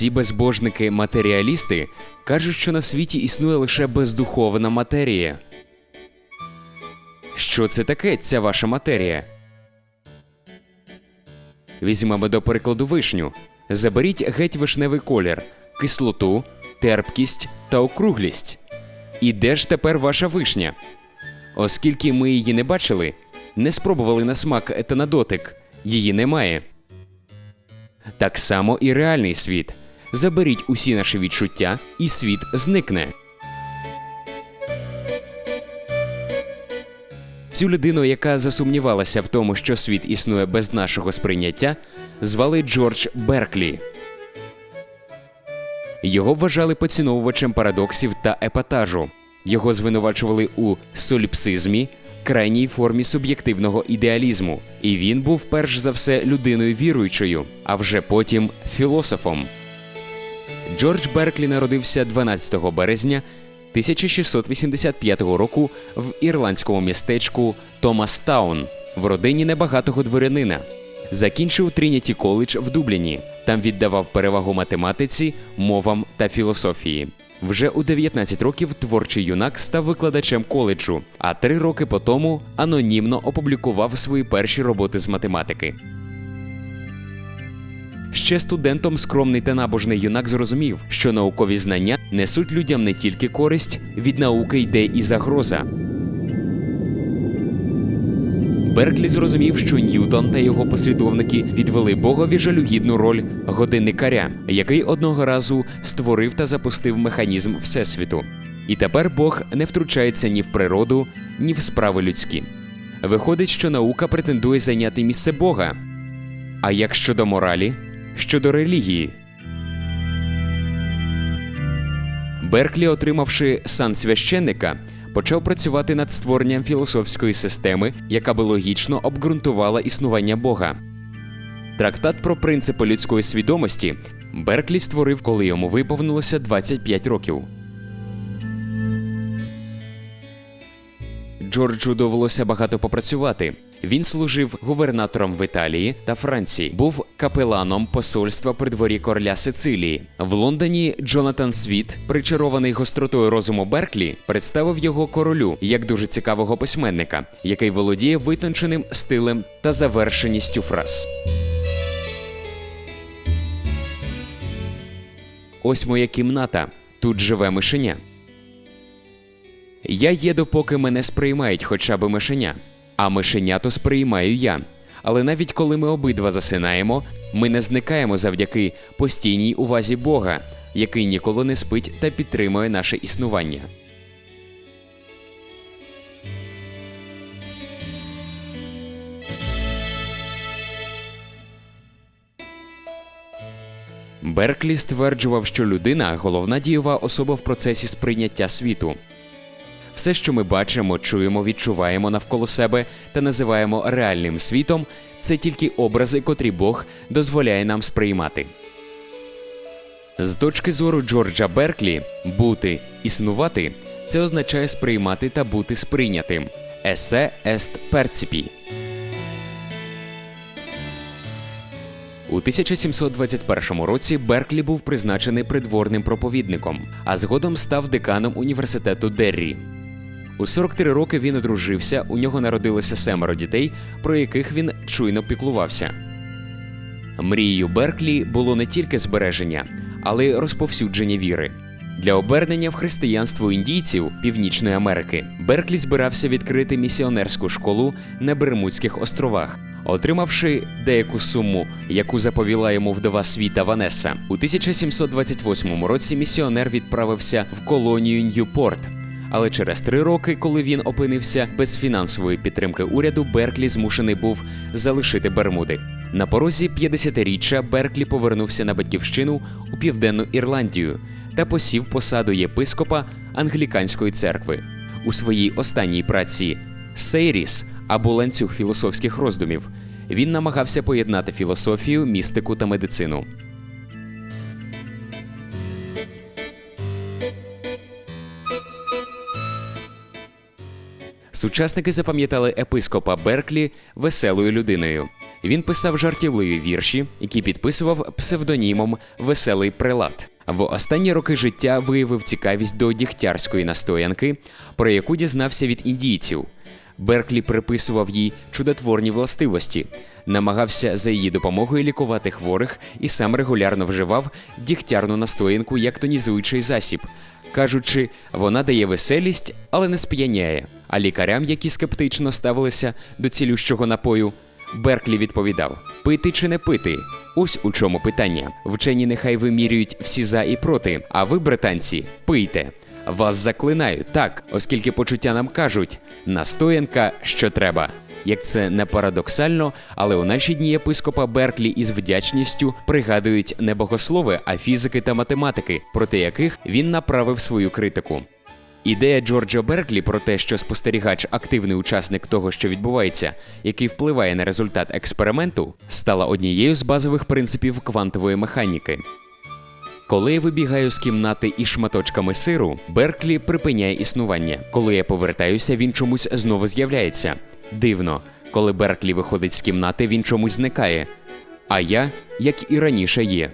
Всі безбожники матеріалісти кажуть, що на світі існує лише бездуховна матерія. Що це таке, ця ваша матерія? Візьмемо до прикладу вишню. Заберіть геть вишневий колір, кислоту, терпкість та округлість. І де ж тепер ваша вишня? Оскільки ми її не бачили, не спробували на смак та на дотик, її немає. Так само і реальний світ. Заберіть усі наші відчуття, і світ зникне. Цю людину, яка засумнівалася в тому, що світ існує без нашого сприйняття, звали Джордж Берклі. Його вважали поціновувачем парадоксів та епатажу. Його звинувачували у соліпсизмі, крайній формі суб'єктивного ідеалізму. І він був перш за все людиною віруючою, а вже потім філософом. Джордж Берклі народився 12 березня 1685 року в ірландському містечку Томастаун в родині небагатого дворянина. Закінчив Трініті коледж в Дубліні. Там віддавав перевагу математиці, мовам та філософії. Вже у 19 років творчий юнак став викладачем коледжу, а три роки по тому анонімно опублікував свої перші роботи з математики. Ще студентом скромний та набожний юнак зрозумів, що наукові знання несуть людям не тільки користь, від науки йде і загроза. Берклі зрозумів, що Ньютон та його послідовники відвели Богові жалюгідну роль годинникаря, який одного разу створив та запустив механізм Всесвіту. І тепер Бог не втручається ні в природу, ні в справи людські. Виходить, що наука претендує зайняти місце Бога. А як щодо моралі, щодо релігії? Берклі, отримавши сан священника, почав працювати над створенням філософської системи, яка би логічно обґрунтувала існування Бога. Трактат про принципи людської свідомості Берклі створив, коли йому виповнилося 25 років. Джорджу довелося багато попрацювати. Він служив губернатором в Італії та Франції, був капеланом посольства при дворі короля Сицилії. В Лондоні Джонатан Світ, причарований гостротою розуму Берклі, представив його королю як дуже цікавого письменника, який володіє витонченим стилем та завершеністю фраз. Ось моя кімната. Тут живе мишеня. Я є допоки мене сприймають хоча б мишеня, а мишенято сприймаю я. Але навіть коли ми обидва засинаємо, ми не зникаємо завдяки постійній увазі Бога, який ніколи не спить та підтримує наше існування. Берклі стверджував, що людина головна дієва особа в процесі сприйняття світу. Все, що ми бачимо, чуємо, відчуваємо навколо себе та називаємо реальним світом, це тільки образи, котрі Бог дозволяє нам сприймати. З точки зору Джорджа Берклі, бути, існувати це означає сприймати та бути сприйнятим. Есе ест перципі. У 1721 році Берклі був призначений придворним проповідником, а згодом став деканом університету Деррі. У 43 роки він одружився, у нього народилося семеро дітей, про яких він чуйно піклувався. Мрією Берклі було не тільки збереження, але й розповсюдження віри. Для обернення в християнство індійців Північної Америки Берклі збирався відкрити місіонерську школу на Бермудських островах. Отримавши деяку суму, яку заповіла йому вдова світа Ванеса, у 1728 році місіонер відправився в колонію Ньюпорт. Але через три роки, коли він опинився без фінансової підтримки уряду, Берклі змушений був залишити Бермуди. На порозі 50-річчя Берклі повернувся на батьківщину у південну Ірландію та посів посаду єпископа англіканської церкви. У своїй останній праці Сейріс або ланцюг філософських роздумів він намагався поєднати філософію, містику та медицину. Сучасники запам'ятали епископа Берклі веселою людиною. Він писав жартівливі вірші, які підписував псевдонімом Веселий прилад. В останні роки життя виявив цікавість до дігтярської настоянки, про яку дізнався від індійців. Берклі приписував їй чудотворні властивості, намагався за її допомогою лікувати хворих і сам регулярно вживав дігтярну настоянку як тонізуючий засіб, кажучи, вона дає веселість, але не сп'яняє. А лікарям, які скептично ставилися до цілющого напою, Берклі відповідав: пити чи не пити? Ось у чому питання. Вчені нехай вимірюють всі за і проти, а ви, британці, пийте. Вас заклинаю, так, оскільки почуття нам кажуть настоянка, що треба. Як це не парадоксально, але у наші дні єпископа Берклі із вдячністю пригадують не богослови, а фізики та математики, проти яких він направив свою критику. Ідея Джорджа Берклі про те, що спостерігач активний учасник того, що відбувається, який впливає на результат експерименту, стала однією з базових принципів квантової механіки. Коли я вибігаю з кімнати із шматочками сиру, Берклі припиняє існування. Коли я повертаюся, він чомусь знову з'являється. Дивно, коли Берклі виходить з кімнати, він чомусь зникає. А я, як і раніше, є.